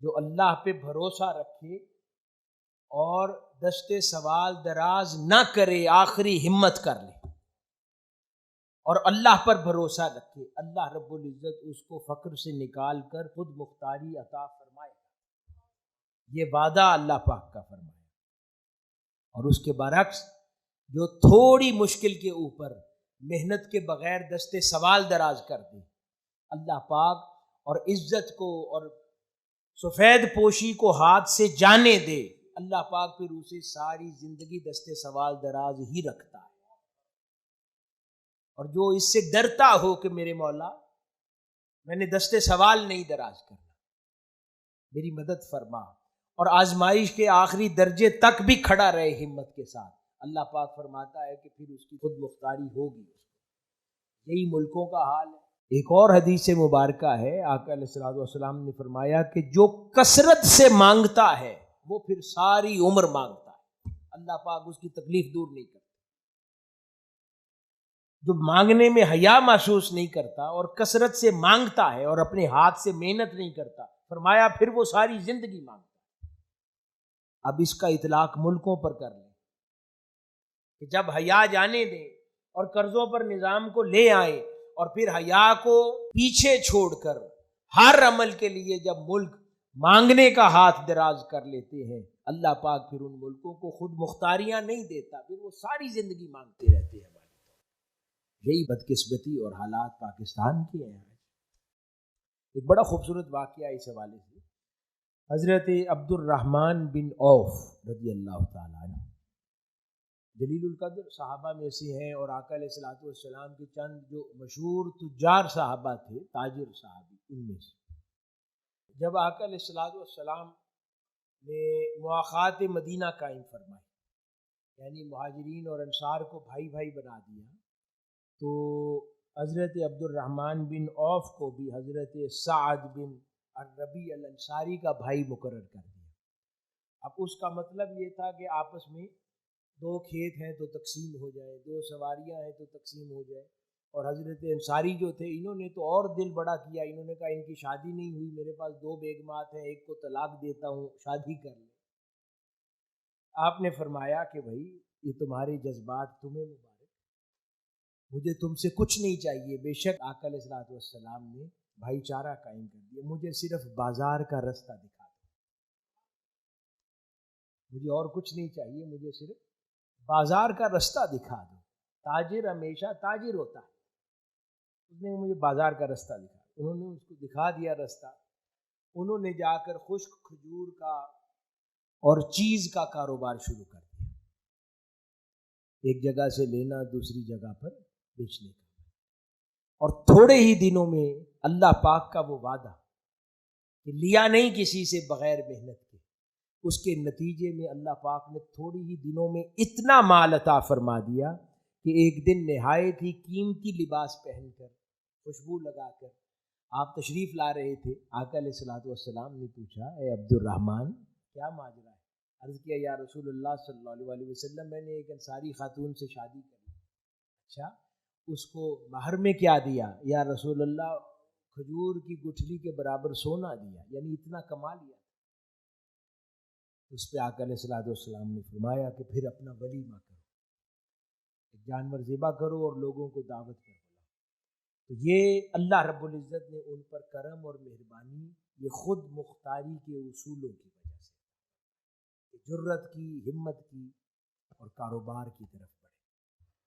جو اللہ پہ بھروسہ رکھے اور دستے سوال دراز نہ کرے، آخری ہمت کر لے۔ اور اللہ پر بھروسہ رکھے۔ اللہ رب العزت اس کو فخر سے نکال کر خود مختاری عطا فرمائے یہ وعدہ اللہ پاک کا فرمایا۔ اور اس کے برعکس، جو تھوڑی مشکل کے اوپر محنت کے بغیر دستے سوال دراز کر دے۔ اللہ پاک اور عزت کو اور سفید پوشی کو ہاتھ سے جانے دے۔ اللہ پاک پھر اسے ساری زندگی دستے سوال دراز ہی رکھتا ہے۔ اور جو اس سے ڈرتا ہو کہ میرے مولا، میں نے دستے سوال نہیں دراز کرنا۔ میری مدد فرما۔ اور آزمائش کے آخری درجے تک بھی کھڑا رہے ہمت کے ساتھ۔ اللہ پاک فرماتا ہے کہ پھر اس کی خود مختاری ہوگی۔ یہی ملکوں کا حال ہے۔ ایک اور حدیث مبارکہ ہے، آقا علیہ السلام والسلام نے فرمایا کہ جو کثرت سے مانگتا ہے، وہ پھر ساری عمر مانگتا ہے۔ اللہ پاک اس کی تکلیف دور نہیں کرتا۔ جو مانگنے میں حیا محسوس نہیں کرتا اور کثرت سے مانگتا ہے اور اپنے ہاتھ سے محنت نہیں کرتا، فرمایا پھر وہ ساری زندگی مانگتا ہے۔ اب اس کا اطلاق ملکوں پر کر لیں کہ جب حیا جانے دیں اور قرضوں پر نظام کو لے آئیں اور پھر حیا کو پیچھے چھوڑ کر ہر عمل کے لیے جب ملک مانگنے کا ہاتھ دراز کر لیتے ہیں، اللہ پاک پھر ان ملکوں کو خود مختاریاں نہیں دیتا، پھر وہ ساری زندگی مانگتے رہتے ہیں۔ یہی بدقسمتی اور حالات پاکستان کے ہیں۔ ایک بڑا خوبصورت واقعہ اس حوالے سے۔ حضرت عبد الرحمن بن اوف رضی اللہ تعالیٰ عنہ۔ جلیل القدر صحابہ میں سے ہیں اور آقا علیہ السلاۃ والسلام کے چند جو مشہور تجار صحابہ تھے، تاجر صحابی، ان میں سے۔ جب آقا علیہ السلاۃ والسلام نے مواقعات مدینہ قائم فرمائی یعنی مہاجرین اور انصار کو بھائی بھائی بنا دیا، تو حضرت عبد الرحمن بن اوف کو بھی حضرت سعد بن الربی الانصاری کا بھائی مقرر کر دیا۔ اب اس کا مطلب یہ تھا کہ آپس میں دو کھیت ہیں تو تقسیم ہو جائے، دو سواریاں ہیں تو تقسیم ہو جائے۔ اور حضرت انصاری جو تھے، انہوں نے تو اور دل بڑا کیا، انہوں نے کہا ان کی شادی نہیں ہوئی، میرے پاس دو بیگمات ہیں، ایک کو طلاق دیتا ہوں، شادی کر لیں۔ آپ نے فرمایا کہ بھائی، یہ تمہارے جذبات تمہیں مبارک۔ مجھے تم سے کچھ نہیں چاہیے، بے شک آکل اصلاۃ والسلام نے بھائی چارہ قائم کر دیا۔ مجھے صرف بازار کا رستہ دکھا دو۔ مجھے اور کچھ نہیں چاہیے، مجھے صرف بازار کا رستہ دکھا دو۔ تاجر ہمیشہ تاجر ہوتا ہے۔ اس نے مجھے بازار کا رستہ دکھا۔ انہوں نے اس کو دکھا دیا رستہ۔ انہوں نے جا کر خشک کھجور کا اور چیز کا کاروبار شروع کر دیا۔ ایک جگہ سے لینا، دوسری جگہ پر بیچنے کا۔ اور تھوڑے ہی دنوں میں اللہ پاک کا وہ وعدہ کہ لیا نہیں کسی سے بغیر محنت اس کے نتیجے میں اللہ پاک نے تھوڑی ہی دنوں میں اتنا مال عطا فرما دیا کہ ایک دن نہایت ہی قیمتی لباس پہن کر، خوشبو لگا کر۔ آپ تشریف لا رہے تھے۔ آقا علیہ السلاۃ والسلام نے پوچھا، اے عبد الرحمن کیا ماجرا ہے؟ عرض کیا، یا رسول اللہ صلی اللہ علیہ وسلم، میں نے ایک انصاری خاتون سے شادی کری اچھا اس کو مہر میں کیا دیا؟ یا رسول اللہ، کھجور کی گٹھلی کے برابر سونا دیا یعنی اتنا کما لیا اس پہ آکر علیہ السلاۃ والسلام نے فرمایا کہ پھر اپنا ولیمہ کرو، ایک جانور ذبح کرو اور لوگوں کو دعوت کر تو یہ اللہ رب العزت نے ان پر کرم اور مہربانی، یہ خود مختاری کے اصولوں کی وجہ سے جرت کی، ہمت کی اور کاروبار کی طرف